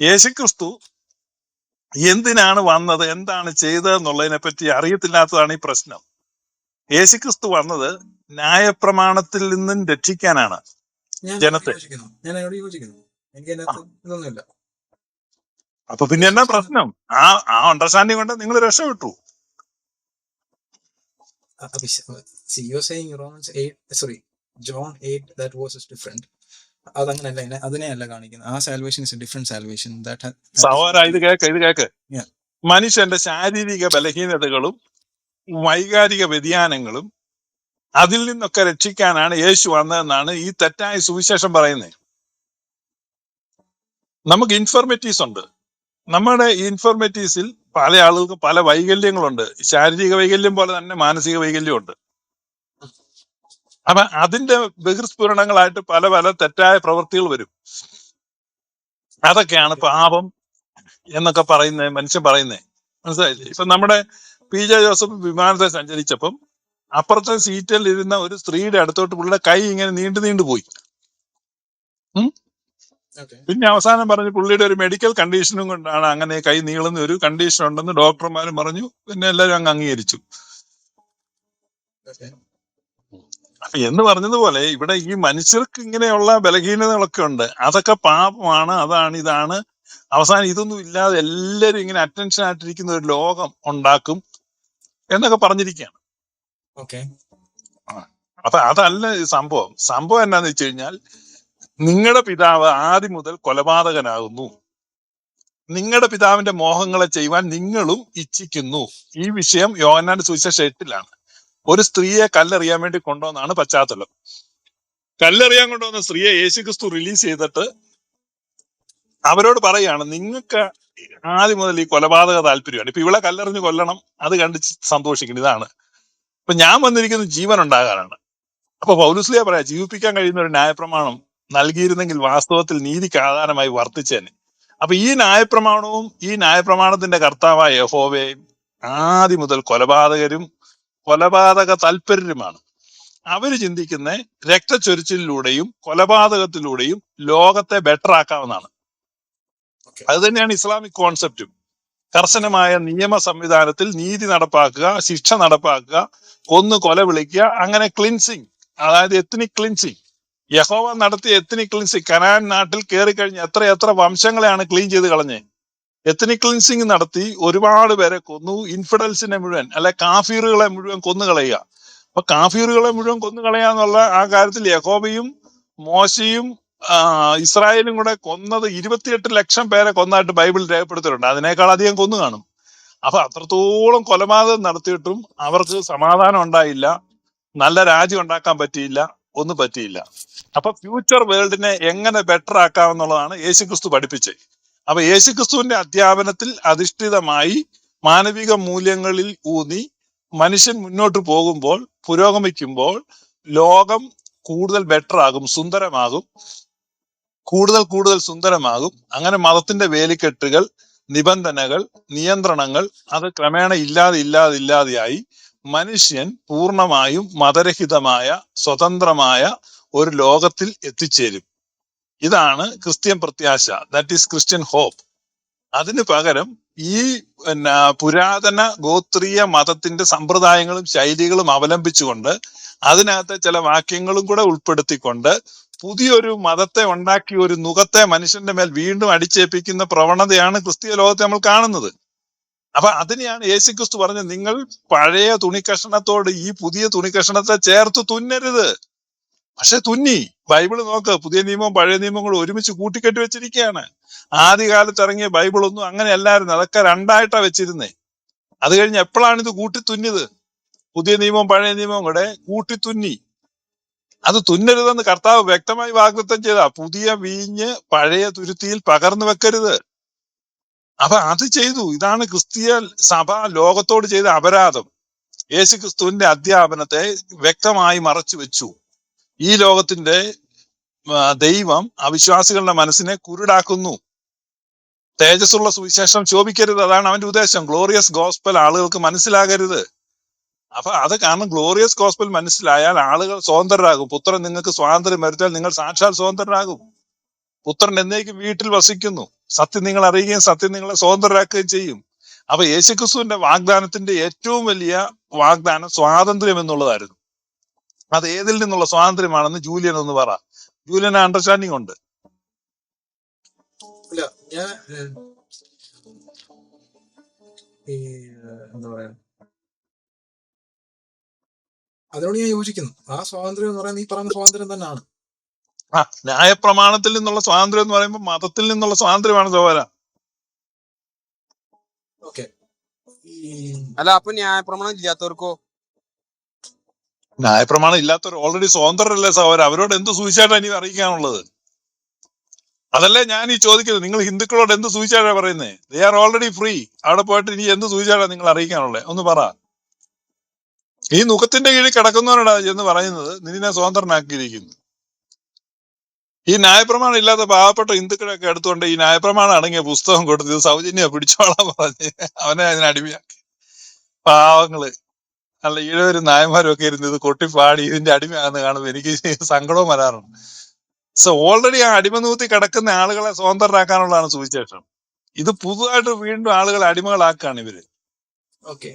യേശുക്രിസ്തു എന്തിനാണ് വന്നത്? എന്താണ് ചെയ്തത് എന്നുള്ളതിനെ പറ്റി അറിയത്തില്ലാത്തതാണ് ഈ പ്രശ്നം. യേശുക്രിസ്തു വന്നത് ന്യായപ്രമാണത്തിൽ നിന്നും രക്ഷിക്കാനാണ്. ജനത്തെ. അപ്പൊ പിന്നെ എന്നാ പ്രശ്നം? ആ ആ അണ്ടർസ്റ്റാൻഡിങ് കൊണ്ട് നിങ്ങൾ രക്ഷപ്പെട്ടു. Sorry John eight that was different അതങ്ങനല്ല അതിനെ അതിനെയല്ല കാണിക്കുന്നത് ആ salvation is different salvation that സഹോദര ഇത് കേക്ക് ഇത് കേക്ക്. മനുഷ്യന്റെ ശാരീരിക ബലഹീനതകളും വൈകാരിക വ്യതിയാനങ്ങളും അതിൽ നിന്നൊക്കെ രക്ഷിക്കാനാണ് യേശു വന്നതെന്നാണ് ഈ തെറ്റായ സുവിശേഷം പറയുന്നത് നമുക്ക് ഇൻഫർമേറ്റീവ്സ് ഉണ്ട്. നമ്മുടെ ഈ ഇൻഫർമേറ്റീവ്സിൽ പല ആളുകൾക്കും പല വൈകല്യങ്ങളുണ്ട്. ശാരീരിക വൈകല്യം പോലെ തന്നെ മാനസിക വൈകല്യം ഉണ്ട് അപ്പൊ അതിന്റെ ബഹിർസ്ഫുരണങ്ങളായിട്ട് പല പല തെറ്റായ പ്രവൃത്തികൾ വരും. അതൊക്കെയാണ് പാപം എന്നൊക്കെ പറയുന്നത് മനുഷ്യൻ പറയുന്നത് മനസ്സിലായില്ലേ? ഇപ്പൊ നമ്മുടെ പി ജെ ജോസഫ് വിമാനത്തെ സഞ്ചരിച്ചപ്പം അപ്പുറത്തെ സീറ്റിൽ ഇരുന്ന ഒരു സ്ത്രീയുടെ അടുത്തോട്ട് പുള്ളിയുടെ കൈ ഇങ്ങനെ നീണ്ടു നീണ്ടു പോയി. പിന്നെ അവസാനം പറഞ്ഞു പുള്ളിയുടെ ഒരു മെഡിക്കൽ കണ്ടീഷനും കൊണ്ടാണ് അങ്ങനെ കൈ നീളുന്ന ഒരു കണ്ടീഷൻ ഉണ്ടെന്ന് ഡോക്ടർമാരും പറഞ്ഞു. പിന്നെ എല്ലാവരും അങ്ങ് അംഗീകരിച്ചു. എന്ന് പറഞ്ഞതുപോലെ ഇവിടെ ഈ മനുഷ്യർക്ക് ഇങ്ങനെയുള്ള ബലഹീനതകളൊക്കെ ഉണ്ട്. അതൊക്കെ പാപമാണ് അതാണ് ഇതാണ്. അവസാനം ഇതൊന്നും ഇല്ലാതെ എല്ലാരും ഇങ്ങനെ അറ്റൻഷൻ ആയിട്ടിരിക്കുന്ന ഒരു ലോകം ഉണ്ടാക്കും എന്നൊക്കെ പറഞ്ഞിരിക്കുകയാണ്. ഓക്കെ. അപ്പൊ അതല്ല സംഭവം. സംഭവം എന്നാന്ന് വെച്ച് കഴിഞ്ഞാൽ നിങ്ങളുടെ പിതാവ് ആദ്യം മുതൽ കൊലപാതകനാകുന്നു. നിങ്ങളുടെ പിതാവിന്റെ മോഹങ്ങളെ ചെയ്യുവാൻ നിങ്ങളും ഇച്ഛിക്കുന്നു. ഈ വിഷയം യോഹന്നാന്റെ സുവിശേഷ എട്ടിലാണ്. ഒരു സ്ത്രീയെ കല്ലെറിയാൻ വേണ്ടി കൊണ്ടുവന്നാണ് പശ്ചാത്തലം. കല്ലെറിയാൻ കൊണ്ടുവന്ന സ്ത്രീയെ യേശുക്രിസ്തു റിലീസ് ചെയ്തിട്ട് അവരോട് പറയാണ് നിങ്ങൾക്ക് ആദ്യം മുതൽ ഈ കൊലപാതക താല്പര്യമാണ്. ഇപ്പൊ ഇവളെ കല്ലെറിഞ്ഞ് കൊല്ലണം. അത് കണ്ട് സന്തോഷിക്കണം ഇതാണ്. ഇപ്പൊ ഞാൻ വന്നിരിക്കുന്ന ജീവൻ ഉണ്ടാകാനാണ് അപ്പൊ പൗലുസ്ലിയ പറയാ ജീവിപ്പിക്കാൻ കഴിയുന്ന ഒരു ന്യായപ്രമാണം നൽകിയിരുന്നെങ്കിൽ വാസ്തവത്തിൽ നീതിക്ക് ആധാരമായി വർത്തിച്ചേനെ. അപ്പൊ ഈ ന്യായപ്രമാണവും ഈ ന്യായപ്രമാണത്തിന്റെ കർത്താവായ യഹോവയും ആദ്യം മുതൽ കൊലപാതകരും കൊലപാതക താല്പര്യമാണ്. അവർ ചിന്തിക്കുന്ന രക്തച്ചൊരിച്ചിലൂടെയും കൊലപാതകത്തിലൂടെയും ലോകത്തെ ബെറ്റർ ആക്കാവുന്നതാണ്. അത് തന്നെയാണ് ഇസ്ലാമിക് കോൺസെപ്റ്റും കർശനമായ നിയമ സംവിധാനത്തിൽ നീതി നടപ്പാക്കുക ശിക്ഷ നടപ്പാക്കുക ഒന്ന് കൊല വിളിക്കുക അങ്ങനെ ക്ലിൻസിങ് അതായത് എത്നിക് ക്ലിൻസിങ് യഹോവ നടത്തിയ എത്നിക് ക്ലിൻസിങ് കനാൻ നാട്ടിൽ കയറി കഴിഞ്ഞ എത്ര എത്ര വംശങ്ങളെയാണ് ക്ലീൻ ചെയ്ത് കളഞ്ഞേ എത്നിക് ക്ലിൻസിങ് നടത്തി ഒരുപാട് പേരെ കൊന്നു. ഇൻഫിഡൽസിനെ മുഴുവൻ അല്ലെ കാഫീറുകളെ മുഴുവൻ കൊന്നു കളയുക. അപ്പൊ കാഫീറുകളെ മുഴുവൻ കൊന്നു കളയാന്നുള്ള ആ കാര്യത്തിൽ യഹോബയും മോശയും ഇസ്രായേലും കൂടെ കൊന്നത് ഇരുപത്തിയെട്ട് ലക്ഷം പേരെ കൊന്നായിട്ട് ബൈബിൾ രേഖപ്പെടുത്തിയിട്ടുണ്ട്. അതിനേക്കാൾ അധികം കൊന്നു കാണും. അപ്പൊ അത്രത്തോളം കൊലപാതകം നടത്തിയിട്ടും അവർക്ക് സമാധാനം ഉണ്ടായില്ല. നല്ല രാജ്യം ഉണ്ടാക്കാൻ പറ്റിയില്ല. ഒന്നും പറ്റിയില്ല. അപ്പൊ ഫ്യൂച്ചർ വേൾഡിനെ എങ്ങനെ ബെറ്റർ ആക്കാം ആക്കാമെന്നുള്ളതാണ് യേശുക്രിസ്തു പഠിപ്പിച്ചത്. അപ്പൊ യേശുക്രിസ്തുവിന്റെ അധ്യാപനത്തിൽ അധിഷ്ഠിതമായി മാനവിക മൂല്യങ്ങളിൽ ഊന്നി മനുഷ്യൻ മുന്നോട്ട് പോകുമ്പോൾ പുരോഗമിക്കുമ്പോൾ ലോകം കൂടുതൽ ബെറ്റർ ആകും സുന്ദരമാകും കൂടുതൽ കൂടുതൽ സുന്ദരമാകും. അങ്ങനെ മതത്തിന്റെ വേലിക്കെട്ടുകൾ നിബന്ധനകൾ നിയന്ത്രണങ്ങൾ അത് ക്രമേണ ഇല്ലാതെ ഇല്ലാതെ ഇല്ലാതെയായി മനുഷ്യൻ പൂർണമായും മതരഹിതമായ സ്വതന്ത്രമായ ഒരു ലോകത്തിൽ എത്തിച്ചേരും. ഇതാണ് ക്രിസ്ത്യൻ പ്രത്യാശ. ദാറ്റ് ഈസ് ക്രിസ്ത്യൻ ഹോപ്പ് അതിന് പകരം ഈ പിന്നെ പുരാതന ഗോത്രീയ മതത്തിന്റെ സമ്പ്രദായങ്ങളും ശൈലികളും അവലംബിച്ചുകൊണ്ട് അതിനകത്തെ ചില വാക്യങ്ങളും കൂടെ ഉൾപ്പെടുത്തിക്കൊണ്ട് പുതിയൊരു മതത്തെ ഉണ്ടാക്കി ഒരു നുഖത്തെ മനുഷ്യന്റെ മേൽ വീണ്ടും അടിച്ചേൽപ്പിക്കുന്ന പ്രവണതയാണ് ക്രിസ്തീയ ലോകത്തെ നമ്മൾ കാണുന്നത്. അപ്പൊ അതിനെയാണ് യേശു ക്രിസ്തു പറഞ്ഞത് നിങ്ങൾ പഴയ തുണിക്കഷണത്തോട് ഈ പുതിയ തുണിക്കഷണത്തെ ചേർത്ത് തുന്നരുത്. പക്ഷെ തുന്നി. ബൈബിൾ നോക്ക്. പുതിയ നിയമവും പഴയ നിയമവും കൂടെ ഒരുമിച്ച് കൂട്ടിക്കെട്ടി വെച്ചിരിക്കുകയാണ് ആദ്യകാലത്ത് ഇറങ്ങിയ ബൈബിൾ ഒന്നും അങ്ങനെ അല്ലായിരുന്നു അതൊക്കെ രണ്ടായിട്ടാ വെച്ചിരുന്നേ. അത് കഴിഞ്ഞ് എപ്പോഴാണ് ഇത് കൂട്ടി തുന്നിയത് പുതിയ നിയമവും പഴയ നിയമവും കൂടെ കൂട്ടി തുന്നി അത് തുന്നരുതെന്ന് കർത്താവ് വ്യക്തമായി വാഗ്ദത്തം ചെയ്ത. പുതിയ വീഞ്ഞ് പഴയ തുരുത്തിയിൽ പകർന്നു വെക്കരുത്. അപ്പൊ അത് ചെയ്തു. ഇതാണ് ക്രിസ്തീയ സഭ ലോകത്തോട് ചെയ്ത അപരാധം. യേശു ക്രിസ്തുവിന്റെ അധ്യാപനത്തെ വ്യക്തമായി മറച്ചു വെച്ചു. ഈ ലോകത്തിന്റെ ദൈവം അവിശ്വാസികളുടെ മനസ്സിനെ കുരുടാക്കുന്നു. തേജസ്സുള്ള സുവിശേഷം ശോഭിക്കരുത്. അതാണ് അവന്റെ ഉദ്ദേശം. ഗ്ലോറിയസ് ഗോസ്പൽ ആളുകൾക്ക് മനസ്സിലാകരുത്. അപ്പൊ അത് കാരണം ഗ്ലോറിയസ് ഗോസ്പൽ മനസ്സിലായാൽ ആളുകൾ സ്വതന്ത്രരാകും. പുത്രൻ നിങ്ങൾക്ക് സ്വാതന്ത്ര്യം വരുത്താൽ നിങ്ങൾ സാക്ഷാൽ സ്വതന്ത്രരാകും. പുത്രൻ എന്നേക്കും വീട്ടിൽ വസിക്കുന്നു. സത്യം നിങ്ങൾ അറിയുകയും സത്യം നിങ്ങളെ സ്വതന്ത്രരാക്കുകയും ചെയ്യും. അപ്പൊ യേശുക്രിസ്തുവിന്റെ വാഗ്ദാനത്തിന്റെ ഏറ്റവും വലിയ വാഗ്ദാനം സ്വാതന്ത്ര്യം എന്നുള്ളതായിരുന്നു. അത് ഏതിൽ നിന്നുള്ള സ്വാതന്ത്ര്യമാണെന്ന് ജൂലിയൻ ഒന്ന് പറ. ജൂലിയൻ അണ്ടർസ്റ്റാൻഡിങ് ഉണ്ട്. ഇല്ല ഞാൻ ഈ എന്താ പറയാ അതിനോട് ഞാൻ യോജിക്കുന്നു. ആ സ്വാതന്ത്ര്യം എന്ന് പറയുന്നത് ഈ പറയുന്ന സ്വാതന്ത്ര്യം തന്നെയാണ്. ആ ന്യായപ്രമാണത്തിൽ നിന്നുള്ള സ്വാതന്ത്ര്യം എന്ന് പറയുമ്പോൾ മതത്തിൽ നിന്നുള്ള സ്വാതന്ത്ര്യമാണ് സഹോദര. ഓക്കെ. അല്ല അപ്പൊ ന്യായപ്രമാണം ഇല്ലാത്തവർക്കോ? ന്യായപ്രമാണം ഇല്ലാത്തവർ ഓൾറെഡി സ്വതന്ത്രരല്ലേ സഹോദരൻ? അവരോട് എന്ത് സുവിശേഷം ഇനി അറിയിക്കാനുള്ളത്? അതല്ലേ ഞാൻ ഈ ചോദിക്കുന്നത്. നിങ്ങൾ ഹിന്ദുക്കളോട് എന്ത് സുവിശേഷം പറയുന്നേ? ദേ ആർ ഓൾറെഡി ഫ്രീ അവിടെ പോയിട്ട് ഇനി എന്ത് സൂചിച്ചാടാ നിങ്ങൾ അറിയിക്കാനുള്ളത്? ഒന്ന് പറ. ഈ മുഖത്തിന്റെ കീഴിൽ കിടക്കുന്നവരോടാ എന്ന് പറയുന്നത് നിന്നെ സ്വതന്ത്രനാക്കിയിരിക്കുന്നു. ഈ ന്യായപ്രമാണം ഇല്ലാത്ത പാവപ്പെട്ട ഹിന്ദുക്കളൊക്കെ എടുത്തുകൊണ്ട് ഈ ന്യായപ്രമാണം അടങ്ങിയ പുസ്തകം കൊടുത്ത് സൗജന്യ പിടിച്ചോളാൻ പറഞ്ഞ് അവനെ അതിന് അടിമയാക്കി. പാവങ്ങൾ. നല്ല ഈഴവരും നായന്മാരും ഒക്കെ ഇരുന്ന് ഇത് കൊട്ടിപ്പാടി ഇതിന്റെ അടിമയാണെന്ന് കാണുമ്പോൾ എനിക്ക് സങ്കടവും വരാറുണ്ട്. സോ ഓൾറെഡി ആ അടിമനൂത്തി കിടക്കുന്ന ആളുകളെ സ്വതന്ത്രരാക്കാനുള്ളതാണ് സുവിശേഷം. ഇത് പുതുതായിട്ട് വീണ്ടും ആളുകളെ അടിമകളാക്കുകയാണ് ഇവർ. ഓക്കെ